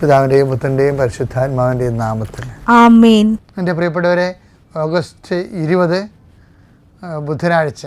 പിതാവിന്റെയും പുത്രന്റെയും പരിശുദ്ധാത്മാവിന്റെയും നാമത്തിൽ. എന്റെ പ്രിയപ്പെട്ടവരെ ഓഗസ്റ്റ് ഇരുപത് ബുധനാഴ്ച.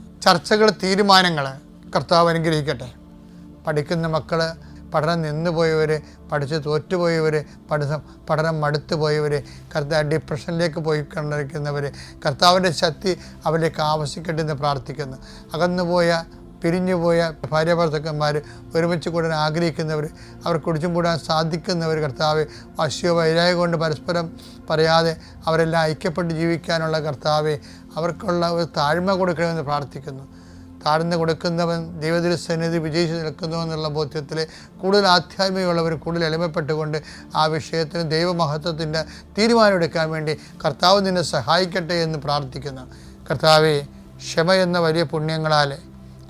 ചർച്ചകൾ തീരുമാനങ്ങൾ കർത്താവ് അനുഗ്രഹിക്കട്ടെ. പഠിക്കുന്ന മക്കൾ പഠനം നിന്നുപോയവർ പഠിച്ച് തോറ്റുപോയവർ പഠനം പഠനം മടുത്തു പോയവർ കർത്താവ് ഡിപ്രഷനിലേക്ക് പോയി കണ്ടിരിക്കുന്നവർ കർത്താവിന്റെ ശക്തി അവരിലേക്ക് ആവശ്യിക്കട്ടെ എന്ന് പ്രാർത്ഥിക്കുന്നു. അകന്നുപോയ പിരിഞ്ഞുപോയ ഭാര്യ ഭർത്തക്കന്മാർ ഒരുമിച്ച് കൂടാൻ ആഗ്രഹിക്കുന്നവർ അവർ കുടിച്ചും കൂടാൻ സാധിക്കുന്നവർ കർത്താവ് വശ്യോ വൈരായ കൊണ്ട് പരസ്പരം പറയാതെ അവരെല്ലാം ഐക്യപ്പെട്ട് ജീവിക്കാനുള്ള കർത്താവ് അവർക്കുള്ള ഒരു താഴ്മ കൊടുക്കണമെന്ന് പ്രാർത്ഥിക്കുന്നു. താഴ്ന്നു കൊടുക്കുന്നവൻ ദൈവത്തിൽ സന്നിധി വിജയിച്ച് നിൽക്കുന്നു എന്നുള്ള ബോധ്യത്തിൽ കൂടുതൽ ആധ്യാത്മികമുള്ളവർ കൂടുതൽ എളിമപ്പെട്ടുകൊണ്ട് ആ വിഷയത്തിന് ദൈവമഹത്വത്തിന്റെ തീരുമാനമെടുക്കാൻ വേണ്ടി കർത്താവ് നിന്നെ സഹായിക്കട്ടെ എന്ന് പ്രാർത്ഥിക്കുന്നു. കർത്താവെ ക്ഷമ എന്ന വലിയ പുണ്യങ്ങളാൽ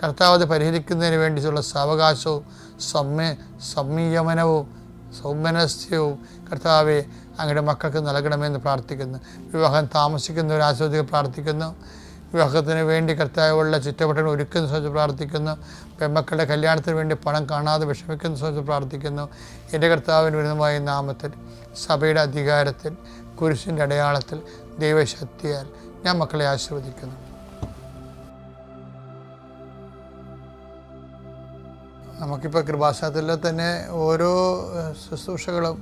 കർത്താവ് അത് പരിഹരിക്കുന്നതിന് വേണ്ടിയിട്ടുള്ള സാവകാശവും സമ്മ സംയമനവും സൗമനസ്യവും കർത്താവെ അങ്ങയുടെ മക്കൾക്ക് നൽകണമെന്ന് പ്രാർത്ഥിക്കുന്നു. വിവാഹം താമസിക്കുന്നവർ ആസ്വദിക്കാൻ പ്രാർത്ഥിക്കുന്നു. വിവാഹത്തിന് വേണ്ടി കർത്താവുള്ള ചുറ്റവട്ടങ്ങൾ ഒരുക്കുന്ന സംബന്ധിച്ച് പ്രാർത്ഥിക്കുന്നു. പെമ്മക്കളുടെ കല്യാണത്തിന് വേണ്ടി പണം കാണാതെ വിഷമിക്കുന്ന സംബന്ധിച്ച് പ്രാർത്ഥിക്കുന്നു. എന്റെ കർത്താവിന് വിരുദ്ധമായ നാമത്തിൽ സഭയുടെ അധികാരത്തിൽ കുരിശിന്റെ അടയാളത്തിൽ ദൈവശക്തിയാൽ ഞാൻ മക്കളെ ആശീർവദിക്കുന്നു. നമുക്കിപ്പോൾ കൃപാശാസ്ത്രത്തിൽ തന്നെ ഓരോ ശുശ്രൂഷകളും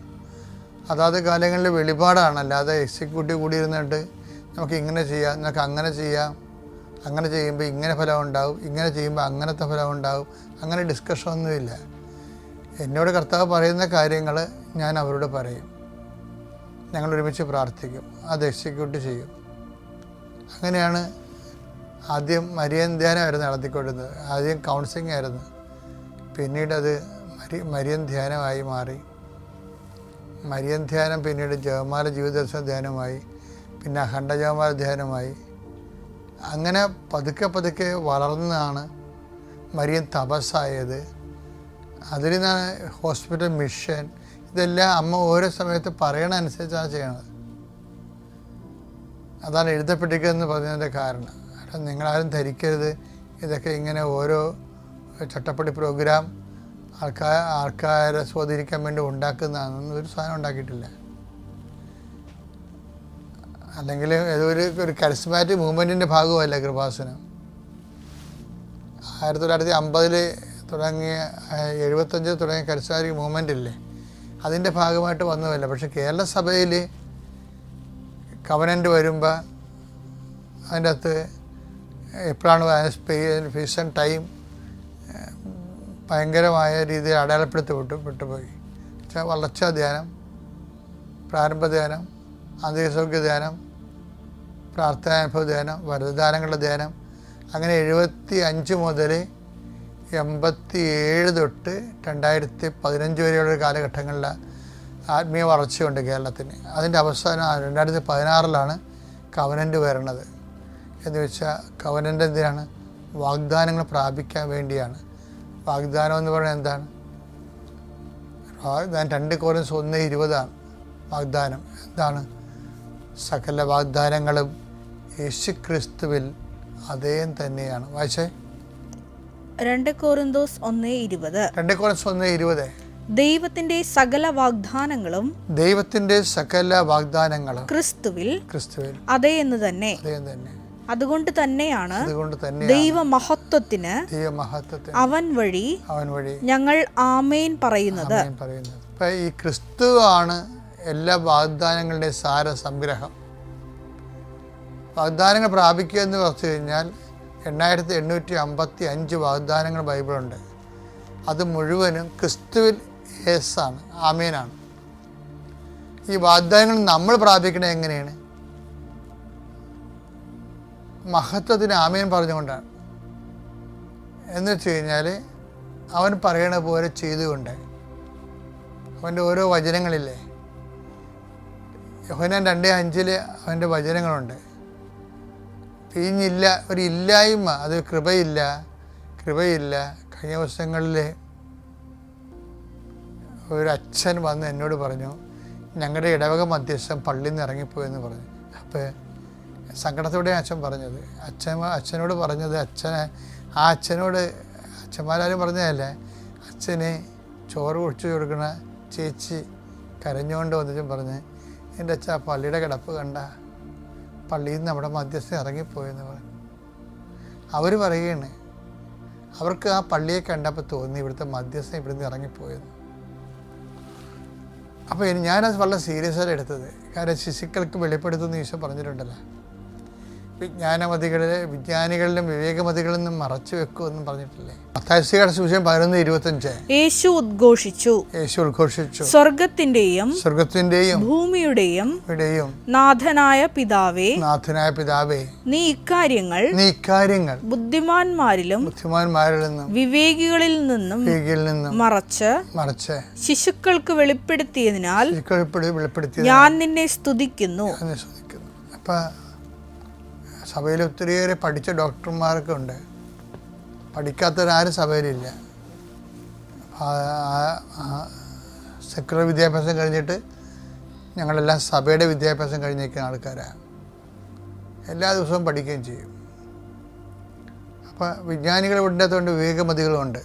അതാത് കാലങ്ങളിൽ വെളിപാടാണ് അല്ലാതെ എക്സിക്യൂട്ടീവ് കൂടി ഇരുന്നിട്ട് നമുക്ക് ഇങ്ങനെ ചെയ്യാം നമുക്ക് അങ്ങനെ ചെയ്യാം അങ്ങനെ ചെയ്യുമ്പോൾ ഇങ്ങനെ ഫലം ഉണ്ടാവും ഇങ്ങനെ ചെയ്യുമ്പോൾ അങ്ങനത്തെ ഫലം ഉണ്ടാവും അങ്ങനെ ഡിസ്കഷൻ ഒന്നുമില്ല എന്നോട് കർത്താവ് പറയുന്ന കാര്യങ്ങൾ ഞാൻ അവരോട് പറയും. ഞങ്ങൾ ഒരുമിച്ച് പ്രാർത്ഥിക്കും അത് എക്സിക്യൂട്ട് ചെയ്യും. അങ്ങനെയാണ് ആദ്യം മരിയൻ ധ്യാനമായിരുന്നു നടത്തിക്കൊണ്ടിരുന്നത്. ആദ്യം കൗൺസിലിംഗ് ആയിരുന്നു. പിന്നീട് അത് മരി മരിയൻ ധ്യാനമായി മാറി. മരിയൻ ധ്യാനം പിന്നീട് ജവമാല ജീവിതദർശന ധ്യാനമായി പിന്നെ അഖണ്ഡ ജവമാല ധ്യാനമായി. അങ്ങനെ പതുക്കെ പതുക്കെ വളർന്നതാണ് മരിയൻ തപസ്സായത്. അതിൽ നിന്നാണ് ഹോസ്പിറ്റൽ മിഷൻ ഇതെല്ലാം അമ്മ ഓരോ സമയത്ത് പറയണ അനുസരിച്ചാണ് ചെയ്യണത്. അതാണ് എഴുതപ്പെട്ടിരിക്കുന്നതെന്ന് പറഞ്ഞതിന്റെ കാരണം. അല്ല നിങ്ങളാരും ധരിക്കരുത്. ഇതൊക്കെ ഇങ്ങനെ ഓരോ ചട്ടപ്പടി പ്രോഗ്രാം ആൾക്കാർ ആൾക്കാരെ സ്വാധീനിക്കാൻ വേണ്ടി ഉണ്ടാക്കുന്നതാണെന്ന് ഒരു സാധനം ഉണ്ടാക്കിയിട്ടില്ല. അല്ലെങ്കിൽ ഏതോ ഒരു ഒരു കരിസ്മാറ്റിക് മൂവ്മെന്റിന്റെ ഭാഗമല്ല കൃപാസനം. ആയിരത്തി തൊള്ളായിരത്തി അമ്പതിൽ തുടങ്ങിയ എഴുപത്തഞ്ചിൽ തുടങ്ങിയ കരിസ്മാറ്റിക് മൂവ്മെന്റ് ഇല്ലേ? അതിന്റെ ഭാഗമായിട്ട് വന്നതല്ല. പക്ഷേ കേരള സഭയിൽ കവനന്റ് വരുമ്പോൾ അതിന്റെ അകത്ത് എപ്പോഴാണ് ഫീസൺ ടൈം ഭയങ്കരമായ രീതിയിൽ അടയാളപ്പെടുത്തി വിട്ടു വിട്ടുപോയി. വെച്ചാൽ വളർച്ചാ ധ്യാനം പ്രാരംഭ ധ്യാനം ആന്തരികസൗഖ്യ ധ്യാനം പ്രാർത്ഥനാനുഭവ ധ്യാനം വരദാനങ്ങളുടെ ധ്യാനം അങ്ങനെ എഴുപത്തി അഞ്ച് മുതൽ എൺപത്തി ഏഴ് തൊട്ട് രണ്ടായിരത്തി പതിനഞ്ച് വരെയുള്ള കാലഘട്ടങ്ങളിൽ ആത്മീയ വളർച്ചയുണ്ട് കേരളത്തിന്. അതിന്റെ അവസാനം രണ്ടായിരത്തി പതിനാറിലാണ് കവനന്റ് വരണത്. എന്ന് വെച്ചാൽ കവനന്റ് എന്തിനാണ്? വാഗ്ദാനങ്ങൾ പ്രാപിക്കാൻ വേണ്ടിയാണ്. വാഗ്ദാനം എന്ന് പറയുന്നത് എന്താണ്? വാഗ്ദാനം രണ്ട് കോറിൻസ് ഒന്ന് ഇരുപതാണ് വാഗ്ദാനം. എന്താണ്? സകല വാഗ്ദാനങ്ങളും യേശു ക്രിസ്തുവിൽ അതേം തന്നെയാണ്. വായിച്ചേ? രണ്ട് കോറിന്തോസ് ഒന്ന് ഇരുപത്. രണ്ട് കോറിൻസ് ഒന്ന് ഇരുപത്. ദൈവത്തിന്റെ സകല വാഗ്ദാനങ്ങളും ദൈവത്തിന്റെ സകല വാഗ്ദാനങ്ങളും ക്രിസ്തുവിൽ ക്രിസ്തുവിൽ അതേ എന്ന് തന്നെ. അതേ തന്നെ. അതുകൊണ്ട് തന്നെയാണ് ദൈവ തന്നെ ദൈവമഹത്വത്തിന് അവൻ വഴി അവൻ വഴി ഞങ്ങൾ ആമേൻ പറയുന്നത്. ഈ ക്രിസ്തു ആണ് എല്ലാ വാഗ്ദാനങ്ങളുടെയും സാര സംഗ്രഹം. വാഗ്ദാനങ്ങൾ പ്രാപിക്കുക എന്ന് പറഞ്ഞു കഴിഞ്ഞാൽ എണ്ണായിരത്തി എണ്ണൂറ്റി അമ്പത്തി അഞ്ച് വാഗ്ദാനങ്ങൾ ബൈബിളുണ്ട്. അത് മുഴുവനും ക്രിസ്തുവിൽ യേസാണ് ആമീനാണ്. ഈ വാഗ്ദാനങ്ങൾ നമ്മൾ പ്രാപിക്കണത് എങ്ങനെയാണ്? മഹത്വത്തിന് ആമേൻ പറഞ്ഞുകൊണ്ടാണ്. എന്ന് വെച്ച് കഴിഞ്ഞാൽ അവൻ പറയണ പോലെ ചെയ്തുകൊണ്ട്. അവന്റെ ഓരോ വചനങ്ങളില്ലേ? യോഹനാൻ രണ്ടേ അഞ്ചിൽ അവന്റെ വചനങ്ങളുണ്ട്. പിഴിഞ്ഞില്ല ഒരു ഇല്ലായ്മ അത് കൃപയില്ല കൃപയില്ല. കഴിഞ്ഞ ദിവസങ്ങളിൽ ഒരു അച്ഛൻ വന്ന് എന്നോട് പറഞ്ഞു ഞങ്ങളുടെ ഇടവക മധ്യസ്ഥം പള്ളിയിൽ നിന്ന് ഇറങ്ങിപ്പോയെന്ന് പറഞ്ഞു. അപ്പോൾ സങ്കടത്തോടെ അച്ഛൻ പറഞ്ഞത്. അച്ഛൻ അച്ഛനോട് പറഞ്ഞത് അച്ഛനെ ആ അച്ഛനോട് അച്ഛന്മാരും പറഞ്ഞതല്ലേ? അച്ഛന് ചോറ് കുടിച്ചു കൊടുക്കണ ചേച്ചി കരഞ്ഞുകൊണ്ട് വന്നിട്ടും പറഞ്ഞ് എന്റെ അച്ഛ പള്ളിയുടെ കിടപ്പ് കണ്ട. പള്ളിയിൽ നിന്ന് നമ്മുടെ മധ്യസ്ഥ ഇറങ്ങിപ്പോയെന്ന് പറഞ്ഞു. അവർ പറയുകയാണ് അവർക്ക് ആ പള്ളിയെ കണ്ടപ്പോൾ തോന്നി ഇവിടുത്തെ മധ്യസ്ഥം ഇവിടുന്ന് ഇറങ്ങിപ്പോയെന്ന്. അപ്പോൾ ഞാനത് വളരെ സീരിയസ് ആയിട്ട് എടുത്തത്. കാരണം ശിശുക്കൾക്ക് വെളിപ്പെടുത്തുന്ന ഈശോ പറഞ്ഞിട്ടുണ്ടല്ലോ. വിജ്ഞാനമതികളിലെ വിജ്ഞാനികളിലും വിവേകമതികളിൽ നിന്നും മറച്ചു വെക്കുമെന്നും പറഞ്ഞിട്ടില്ലേ? മത്താശിയുടെ സുവിശേഷം പതിനൊന്ന് ഇരുപത്തഞ്ച്. യേശു ഉദ്ഘോഷിച്ചു. യേശു ഉദ്ഘോഷിച്ചു. സ്വർഗത്തിന്റെയും സ്വർഗത്തിന്റെയും ഭൂമിയുടെയും ഇടയും നാഥനായ പിതാവേ നാഥനായ പിതാവേ നീ ഇക്കാര്യങ്ങൾ നീ ഇക്കാര്യങ്ങൾ ബുദ്ധിമാന്മാരിലും ബുദ്ധിമാന്മാരിൽ നിന്നും വിവേകികളിൽ നിന്നും വിവേകിയിൽ നിന്നും മറച്ച് മറച്ച് ശിശുക്കൾക്ക് വെളിപ്പെടുത്തിയതിനാൽ വെളിപ്പെടുത്തി ഞാൻ നിന്നെ സ്തുതിക്കുന്നു. സ്തുതിക്കുന്നു. അപ്പം സഭയിൽ ഒത്തിരിയേറെ പഠിച്ച ഡോക്ടർമാരൊക്കെ ഉണ്ട്. പഠിക്കാത്തവരാരും സഭയിലില്ല. സെക്കുലർ വിദ്യാഭ്യാസം കഴിഞ്ഞിട്ട് ഞങ്ങളെല്ലാം സഭയുടെ വിദ്യാഭ്യാസം കഴിഞ്ഞിരിക്കുന്ന ആൾക്കാരാണ് എല്ലാ ദിവസവും പഠിക്കുകയും ചെയ്യും. അപ്പോൾ വിജ്ഞാനികൾ ഉണ്ടാത്തതുകൊണ്ട് വിവേകമതികളുമുണ്ട്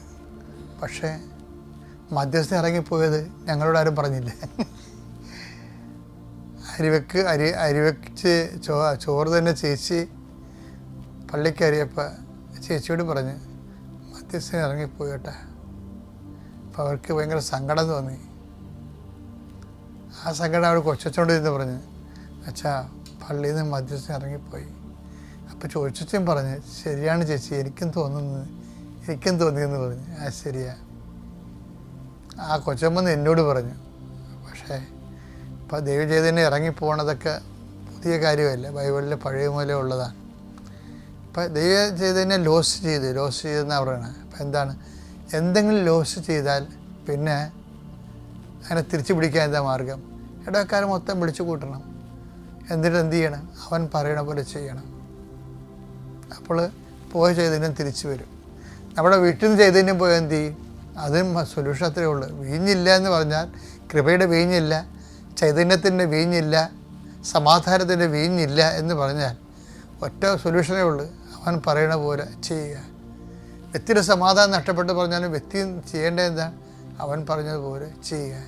പക്ഷേ മധ്യസ്ഥ ഇറങ്ങിപ്പോയത് ഞങ്ങളോട് ആരും പറഞ്ഞില്ല. അരിവെക്ക് അരി അരിവെച്ച് ചോ ചോറ് തന്നെ ചേച്ചി പള്ളിക്ക് അരിയപ്പോൾ ചേച്ചിയോട് പറഞ്ഞ് മധ്യസ്ഥന് ഇറങ്ങിപ്പോയി കേട്ടാ. അപ്പോൾ അവർക്ക് ഭയങ്കര സങ്കടം തോന്നി. ആ സങ്കടം അവർ കൊച്ചോണ്ട് ഇരുന്ന് പറഞ്ഞ് അച്ഛാ പള്ളിയിൽ നിന്ന് മധ്യസ്ഥൻ ഇറങ്ങിപ്പോയി. അപ്പോൾ ചോദിച്ചും പറഞ്ഞ് ശരിയാണ് ചേച്ചി എനിക്കും തോന്നുന്നത് എനിക്കും തോന്നിയെന്ന് പറഞ്ഞു. ആ ശരിയാ. ആ കൊച്ചമ്മന്ന് എന്നോട് പറഞ്ഞു ഇപ്പോൾ ദൈവചൈതന്യം ഇറങ്ങിപ്പോണതൊക്കെ പുതിയ കാര്യമല്ല? ബൈബിളിൽ പഴയ മൂലം ഉള്ളതാണ്. ഇപ്പം ദൈവ ലോസ് ചെയ്ത് ലോസ് ചെയ്തെന്നാണ് പറയുന്നത് അപ്പം എന്താണ്? എന്തെങ്കിലും ലോസ് ചെയ്താൽ പിന്നെ അങ്ങനെ തിരിച്ചു പിടിക്കാൻ എന്താ മാർഗം? ഇടക്കാരൻ മൊത്തം വിളിച്ചു കൂട്ടണം. എന്നിട്ട് എന്ത് ചെയ്യണം? അവൻ പറയണ പോലെ ചെയ്യണം. അപ്പോൾ പോയ ചൈതന്യം തിരിച്ചു വരും. നമ്മുടെ വീട്ടിൽ നിന്ന് ചൈതന്യം പോയാൽ എന്ത് ചെയ്യും? അതും സൊല്യൂഷൻ അത്രേ ഉള്ളൂ. വീഞ്ഞില്ല എന്ന് പറഞ്ഞാൽ കൃപയുടെ വീഞ്ഞില്ല. ചൈതന്യത്തിന്റെ വീഞ്ഞില്ല സമാധാനത്തിന്റെ വീഞ്ഞില്ല എന്ന് പറഞ്ഞാൽ ഒറ്റ സൊല്യൂഷനേ ഉള്ളൂ. അവൻ പറയണ പോലെ ചെയ്യുക. വ്യക്തിയുടെ സമാധാനം നഷ്ടപ്പെട്ട് പറഞ്ഞാലും വ്യക്തി ചെയ്യേണ്ടത് എന്താണ് അവൻ പറഞ്ഞതുപോലെ ചെയ്യുക.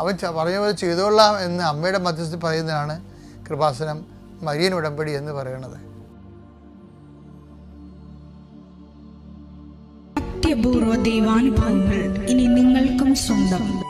അവൻ പറഞ്ഞ പോലെ ചെയ്തോളാം എന്ന് അമ്മയുടെ മധ്യസ്ഥത്തിൽ പറയുന്നതാണ് കൃപാസനം മരിയൻ ഉടമ്പടി എന്ന് പറയുന്നത്. അത്യപൂർവ ദൈവാനുഭവങ്ങൾ ഇനി നിങ്ങൾക്കും സ്വന്തം.